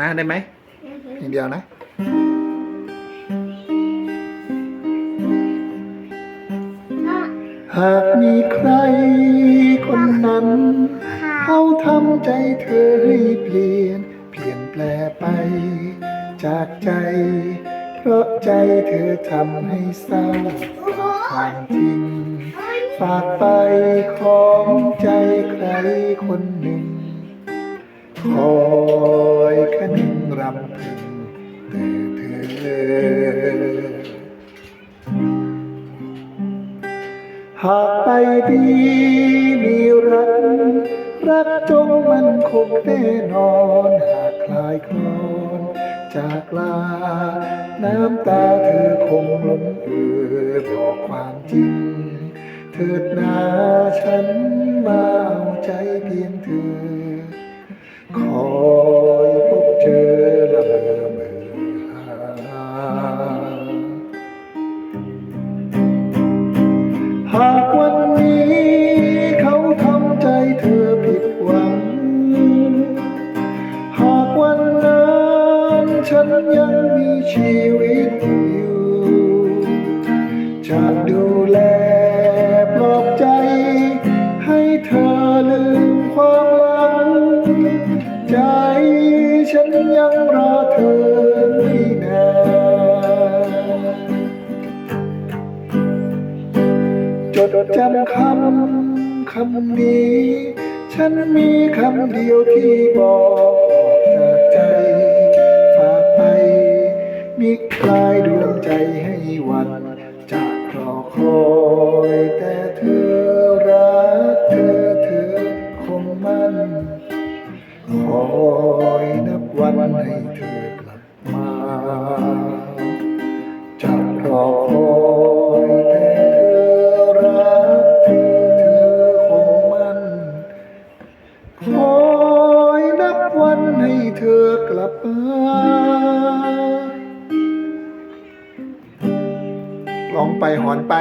นะได้ไหมอย่างเดียวนะหากมีใครคนนั้น เขาทำใจเธอให้เปลี่ยน เปลี่ยนแปลไป จากใจ เพราะใจเธอทำให้เศร้าความจริง ฝากไปของใจใครคนหนึ่งคอยคะ นึงรำพึงแต่เธอ หากไปดีมีรักรักจงมันคงแน่นอน หากคลายคลอนจากลา น้ำตาเธอคงล้นเอ่อบอกความจริง เถิดนาฉันมาเอาใจเพียงเธอากวันนี้เขาทำใจเธอผิดหวัง หากวันนั้นฉันยังมีชีวิตอยู่ จะดูแลปลอบใจ ให้เธอลืมความหลัง ใจฉันยังรอเธอ จดจำคำคำนี้ ฉันมีคำเดียวที่บอกจากใจ ฝากไปมิคลายดวงใจให้วันจะรอคอยแต่เธอรักเธอเธอคงมั่นคอยนับวันให้เธอกลับมา คอยนับวันให้เธอกลับมาร้องไปหอนไป